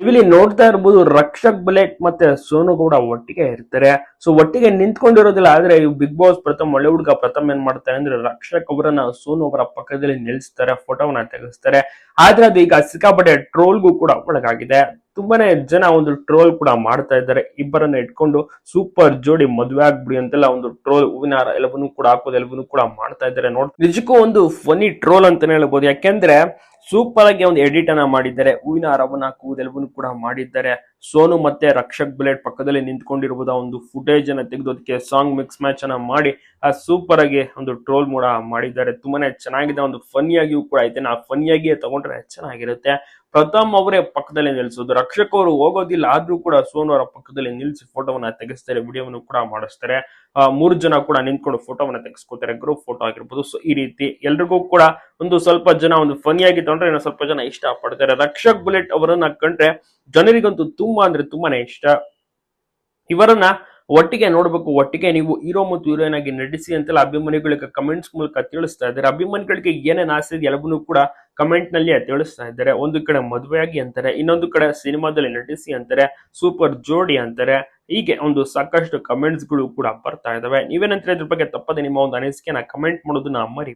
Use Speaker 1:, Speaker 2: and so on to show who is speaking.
Speaker 1: ಇಲ್ಲಿ ನೋಡ್ತಾ ಇರ್ಬೋದು ರಕ್ಷಕ್ ಬುಲೆಟ್ ಮತ್ತೆ ಸೋನು ಗೌಡ ಒಟ್ಟಿಗೆ ಇರ್ತಾರೆ. ಸೊ ಒಟ್ಟಿಗೆ ನಿಂತ್ಕೊಂಡಿರೋದಿಲ್ಲ, ಆದ್ರೆ ಬಿಗ್ ಬಾಸ್ ಪ್ರಥಮ್, ಒಳ್ಳೆ ಹುಡುಗ ಪ್ರಥಮ್ ಏನ್ ಮಾಡ್ತಾರೆ ಅಂದ್ರೆ ರಕ್ಷಕ್ ಅವರನ್ನ ಸೋನು ಅವರ ಪಕ್ಕದಲ್ಲಿ ನಿಲ್ಲಿಸ್ತಾರೆ ಫೋಟೋವನ್ನ ತೆಗೆಸ್ತಾರೆ. ಆದ್ರೆ ಅದು ಈಗ ಸಿಕ್ಕಾಪಟ್ಟೆ ಟ್ರೋಲ್ಗೂ ಕೂಡ ಒಳಗಾಗಿದೆ. ತುಂಬಾನೇ ಜನ ಒಂದು ಟ್ರೋಲ್ ಕೂಡ ಮಾಡ್ತಾ ಇದ್ದಾರೆ. ಇಬ್ಬರನ್ನ ಇಟ್ಕೊಂಡು ಸೂಪರ್ ಜೋಡಿ ಮದುವೆ ಆಗ್ಬಿಡಿ ಅಂತೆಲ್ಲ ಒಂದು ಟ್ರೋಲ್ ಹೂವಿನ ಎಲ್ಲವನ್ನೂ ಕೂಡ ಹಾಕೋದು, ಎಲ್ಲವನ್ನೂ ಕೂಡ ಮಾಡ್ತಾ ಇದ್ದಾರೆ. ನೋಡ್ ನಿಜಕ್ಕೂ ಒಂದು ಫನಿ ಟ್ರೋಲ್ ಅಂತಾನೆ ಹೇಳ್ಬೋದು. ಯಾಕೆಂದ್ರೆ ಸೂಪರ್ ಆಗಿ ಒಂದು ಎಡಿಟ್ ಅನ್ನ ಮಾಡಿದ್ದಾರೆ. ಹೂವಿನ ಹಾರವನ್ನ ಹಾಕುವುದೆಲ್ಲವನ್ನೂ ಕೂಡ ಮಾಡಿದ್ದಾರೆ. ಸೋನು ಮತ್ತೆ ರಕ್ಷಕ್ ಬುಲೆಟ್ ಪಕ್ಕದಲ್ಲಿ ನಿಂತ್ಕೊಂಡಿರ್ಬೋದು ಆ ಒಂದು ಫುಟೇಜ್ ಅನ್ನ ತೆಗೆದು ಅದಕ್ಕೆ ಸಾಂಗ್ ಮಿಕ್ಸ್ ಮ್ಯಾಚ್ ಅನ್ನ ಮಾಡಿ ಆ ಸೂಪರ್ ಆಗಿ ಒಂದು ಟ್ರೋಲ್ ಕೂಡ ಮಾಡಿದ್ದಾರೆ. ತುಂಬಾನೇ ಚೆನ್ನಾಗಿದೆ ಒಂದು ಫನ್ನಿಯಾಗಿಯೂ ಕೂಡ ಐತೆ. ನಾ ಫನ್ನಿಯಾಗಿಯೇ ತಗೊಂಡ್ರೆ ಚೆನ್ನಾಗಿರುತ್ತೆ. ಪ್ರಥಮ್ ಅವರೇ ಪಕ್ಕದಲ್ಲಿ ನಿಲ್ಸೋದು. ರಕ್ಷಕ್ ಅವರು ಹೋಗೋದಿಲ್ಲ ಆದ್ರೂ ಕೂಡ ಸೋನು ಅವರ ಪಕ್ಕದಲ್ಲಿ ನಿಲ್ಸಿ ಫೋಟೋವನ್ನ ತೆಗೆಸ್ತಾರೆ ವಿಡಿಯೋವನ್ನು ಕೂಡ ಮಾಡಿಸ್ತಾರೆ. ಆ, ಮೂರು ಜನ ಕೂಡ ನಿಂತ್ಕೊಂಡು ಫೋಟೋವನ್ನ ತೆಗೆಸ್ಕೊತಾರೆ. ಗ್ರೂಪ್ ಫೋಟೋ ಆಗಿರ್ಬೋದು. ಸೊ ಈ ರೀತಿ ಎಲ್ರಿಗೂ ಕೂಡ ಒಂದು ಸ್ವಲ್ಪ ಜನ ಒಂದು ಫನಿಯಾಗಿ ತಗೊಂಡ್ರೆ ಇನ್ನೊಂದು ಸ್ವಲ್ಪ ಜನ ಇಷ್ಟ ಪಡ್ತಾರೆ ರಕ್ಷಕ್ ಬುಲೆಟ್ ಅವರನ್ನ ಕಂಡ್ರೆ ಜನರಿಗಂತೂ ತುಂಬಾ ಅಂದ್ರೆ ತುಂಬಾನೇ ಇಷ್ಟ. ಇವರನ್ನ ಒಟ್ಟಿಗೆ ನೋಡಬೇಕು, ಒಟ್ಟಿಗೆ ನೀವು ಹೀರೋ ಮತ್ತು ಹೀರೋಯಿನ್ ಆಗಿ ನಟಿಸಿ ಅಂತೆಲ್ಲ ಅಭಿಮಾನಿಗಳಿಗೆ ಕಮೆಂಟ್ಸ್ ಮೂಲಕ ತಿಳಿಸ್ತಾ ಇದ್ದಾರೆ. ಅಭಿಮಾನಿಗಳಿಗೆ ಏನೇನು ಆಸೆ ಇದೆ ಎಲ್ಲವನ್ನೂ ಕೂಡ ಕಮೆಂಟ್ನಲ್ಲಿ ತಿಳಿಸ್ತಾ ಇದ್ದಾರೆ. ಒಂದು ಕಡೆ ಮದುವೆಯಾಗಿ ಅಂತಾರೆ, ಇನ್ನೊಂದು ಕಡೆ ಸಿನಿಮಾದಲ್ಲಿ ನಟಿಸಿ ಅಂತಾರೆ ಸೂಪರ್ ಜೋಡಿ ಅಂತಾರೆ. ಹೀಗೆ ಒಂದು ಸಾಕಷ್ಟು ಕಮೆಂಟ್ಸ್ಗಳು ಕೂಡ ಬರ್ತಾ ಇದಾವೆ. ನೀವೇನಂತಾರೆ ಇದ್ರ ಬಗ್ಗೆ ತಪ್ಪದೆ ನಿಮ್ಮ ಒಂದು ಅನಿಸಿಕೆನ ಕಮೆಂಟ್ ಮಾಡೋದನ್ನ ಮರಿ